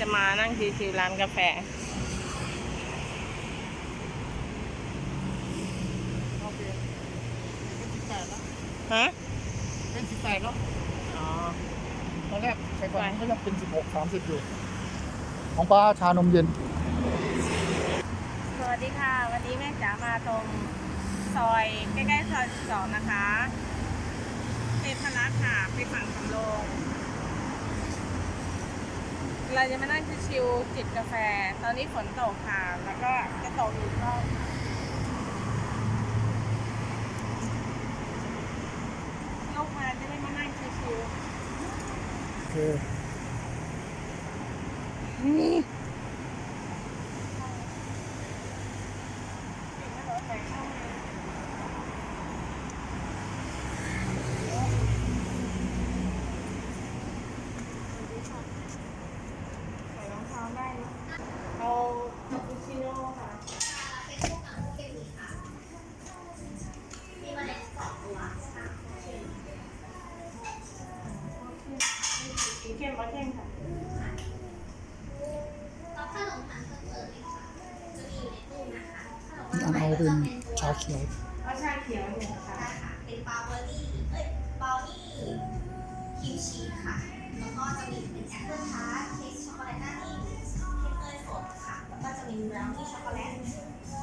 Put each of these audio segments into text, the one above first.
จะมานั่งชิวๆร้านกาแฟ โอเค เป็นสิบแปดแล้ว ฮะ เป็นสิบแปดแล้ว อ๋อ ตอนแรกไปก่อนไปก็ยังเป็นสิบหกสามสิบอยู่ ของป้าชานมเย็น สวัสดีค่ะ วันนี้แม่จ๋ามาตรงซอยใกล้ๆซอยสองนะคะเทพรักษ์ค่ะไปฝั่งสำโรง เราจะมานั่งชิวๆจิบกาแฟ ตอนนี้ฝนตกค่ะ แล้วก็จะตกอีกรอบยกมาจะได้มานั่งชิวๆ คือ สีเข้มมาเข้มค่ะแล้วขนมทานเพิ่มเติมเลยค่ะจะมีอยู่ในตู้นะคะขนมอันเอาเป็นชาเขียวเอาชาเขียวหนึ่งค่ะใช่ค่ะเป็นบราวนี่เอ้ยบราวนี่ครีมชีสค่ะ แล้วก็จะมีเป็นแอปเปิลทาร์ตเค้กช็อกโกแลตหน้านิ่มเค้กเนยสดค่ะ แล้วก็จะมีบราวนี่ช็อกโกแลต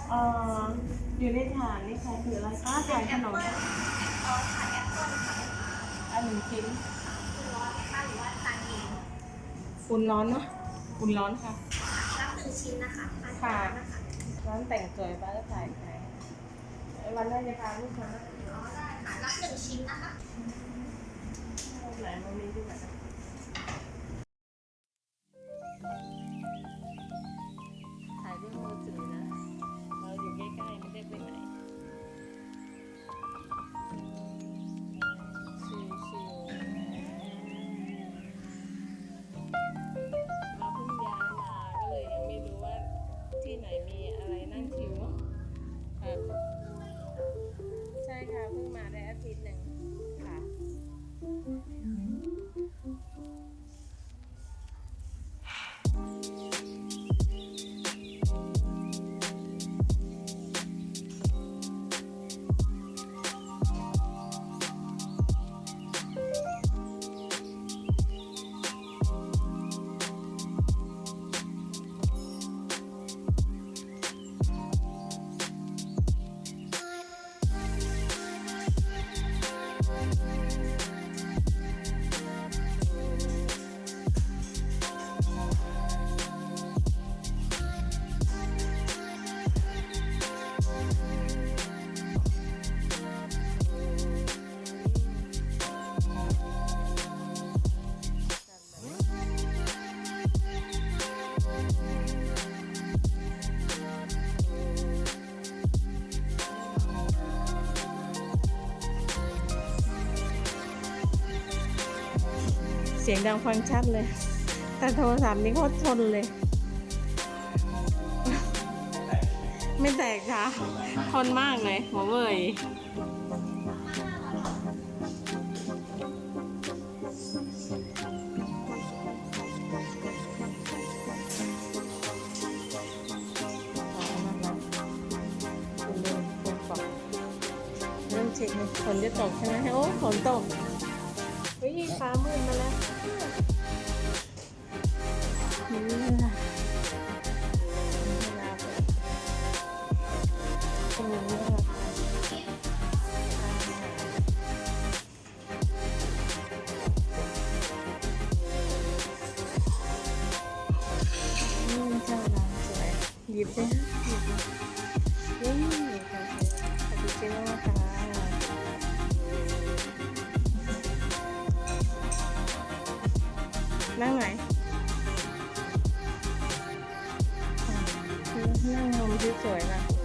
เอ่ออยู่ในถาดนี่ค่ะคืออะไรคะถาดขนมแอปเปิ้ลค่ะแอปเปิ้ลค่ะอันหนึ่งชิ้นคือร้อนไหมคะหรือว่า ทานเองอุ่นร้อนเนาะอุ่นร้อนค่ะรับหนึ่งชิ้นนะคะทานค่ะร้อนนะคะร้านแต่งสวยป้าจะถ่ายไปวันนั้นจะพาลูกมาอ๋อได้ค่ะรับหนึ่งชิ้นนะคะไหนมันมีที่ไหน สียงดังฟังชัดเลย แต่โทรศัพท์นี่โคตรทนเลย ไม่แตกค่ะ ทนมากเลยหัวเว่ยเริ่มเช็คเลยฝนจะตกใช่ไหมโอ้ฝนตกเฮ้ยฟ้ามืดมาแล้ว นี่เวลาเวลาเปิดตรงนี้ค่ะนี่เจ้าร้านสวยหยิบเลยนะหยิบเลยนี่คาเฟ่คาปูชิโน่ค่ะนั่งไหน อ่านั่งมุมที่สวยนะ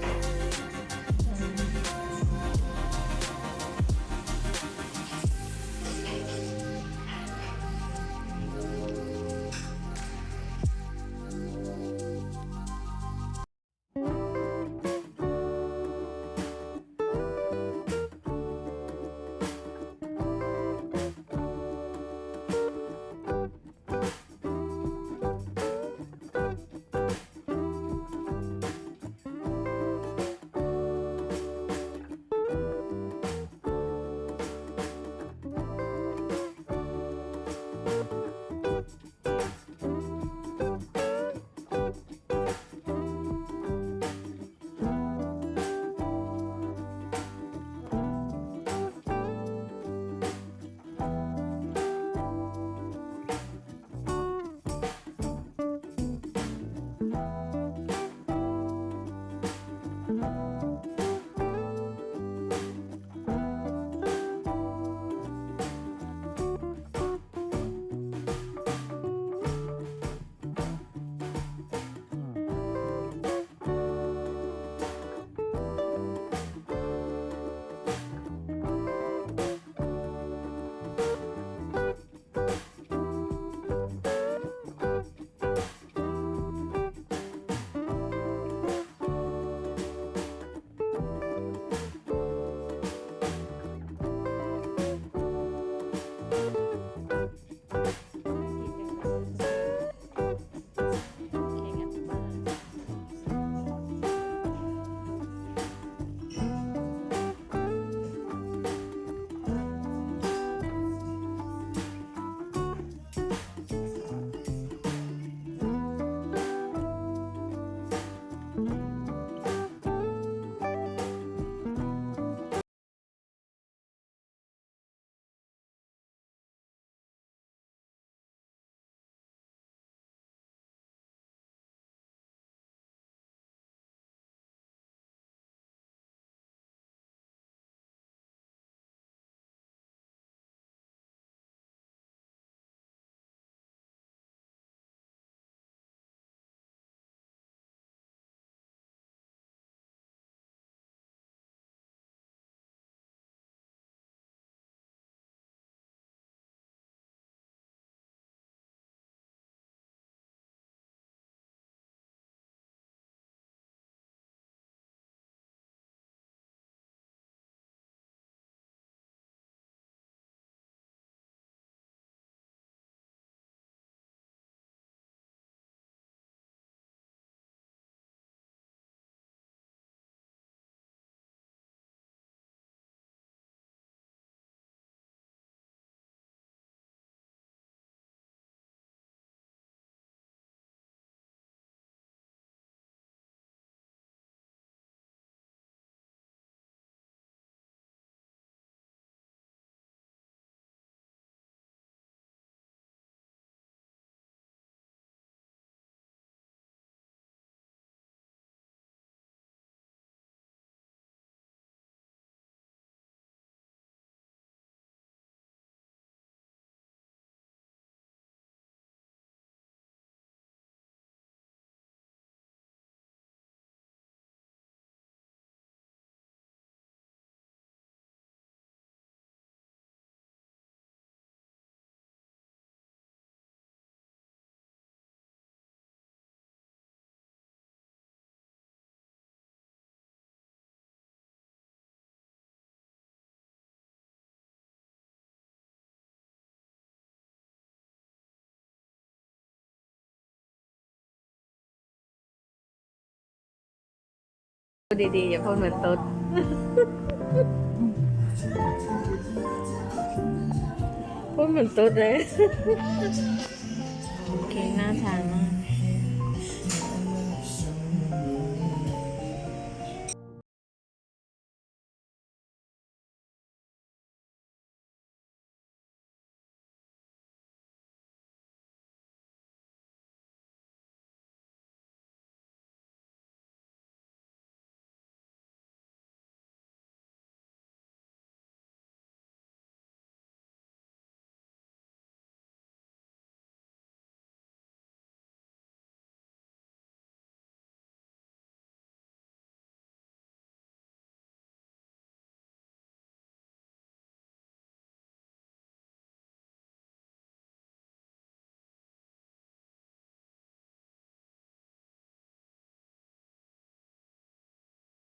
ดีๆอย่าพูดเหมือนตุ๊ดพูดเหมือนตุ๊ดเลย โอเคน่าทานมาก